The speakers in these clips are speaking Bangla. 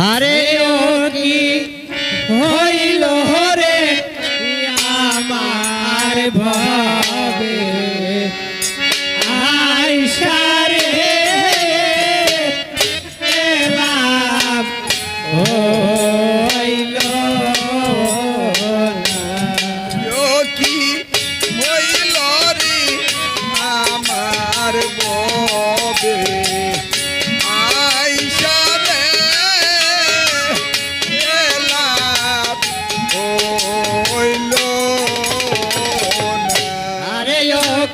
হারে হইল রে আমার ভাবে আইসারে এলাম রে আমার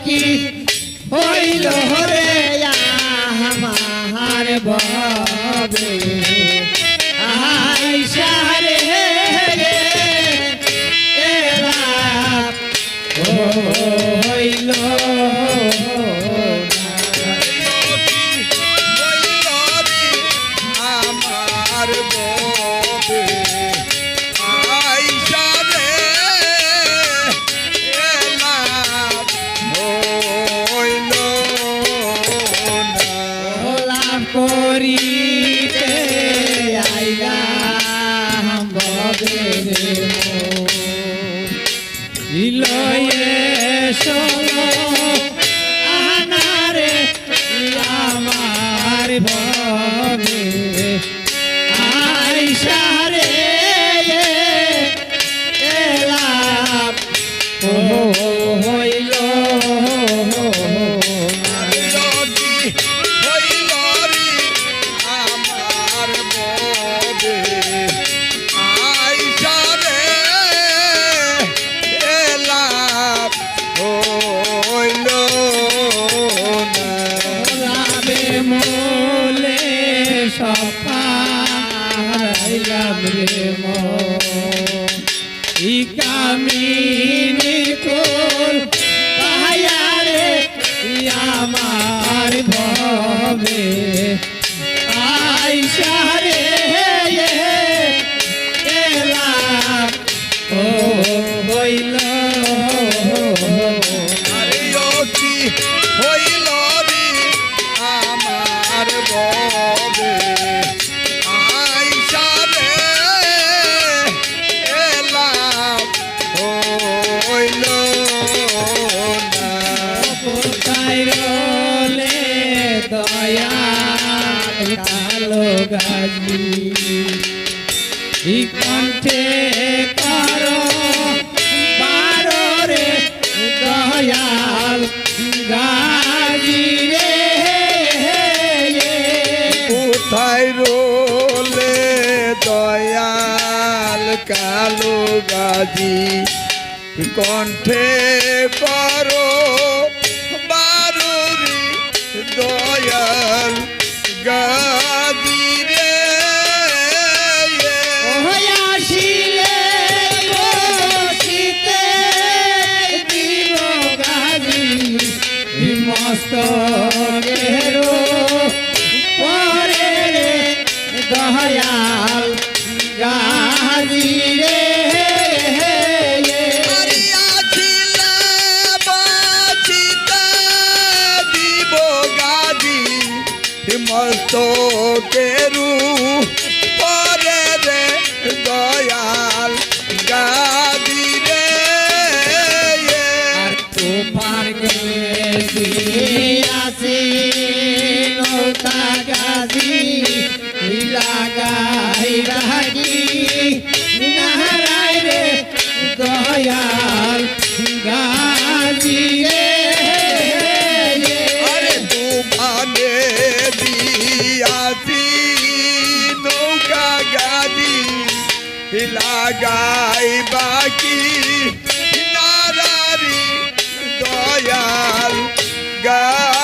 কি হইল রে আমার বাবে আইসা রে হইল ইলয়ে সলো সপাইলাম রে মো। ই কামিনী কোল পাহায়ারে আমার ভবে। কালো গাজি কণ্ঠে করো বারো রে দয়াল গাজি রে। কোথায় রোলে দয়াল কালো গাজি? কণ্ঠে করো দয়াল গাজি লাগাই রাগি নাহারাই রে দয়াল গাজি রে। আরে তুফানে দিয়াছি, নৌকা গাজি লাগাই বাকি। নারারি দয়াল গাজি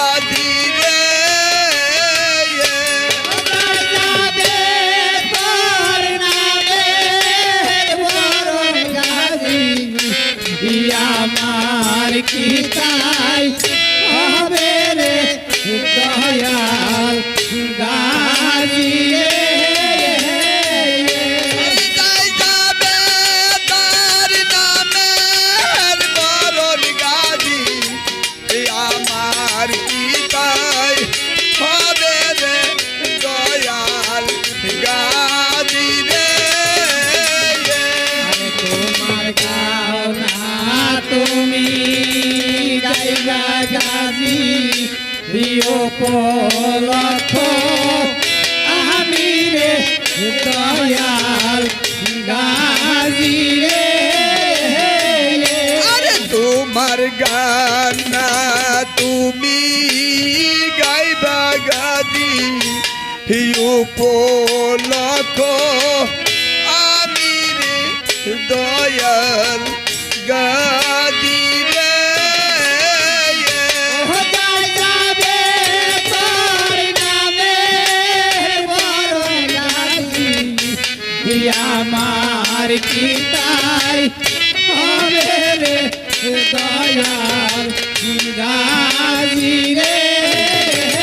আমার পিতাই হবে রে দয়াল গাদি রে। তোমার গাও না তুমি গাইবা গাজি দিও পলথ আমি রে দয়া তোমার গান তুমি গাইবা গাদি। উপলক্ষ আমি দয়াল গাদি আমার কি তাই হবে রে দয়াল রে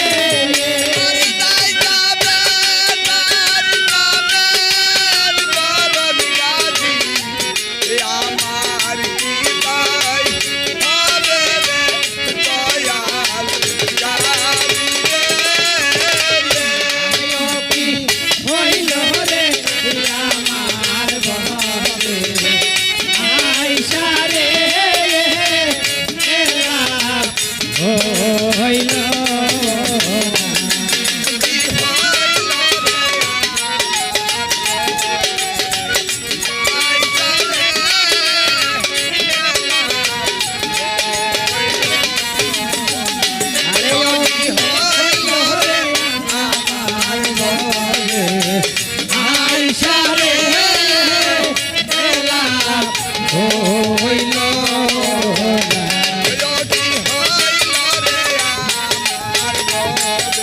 yeah.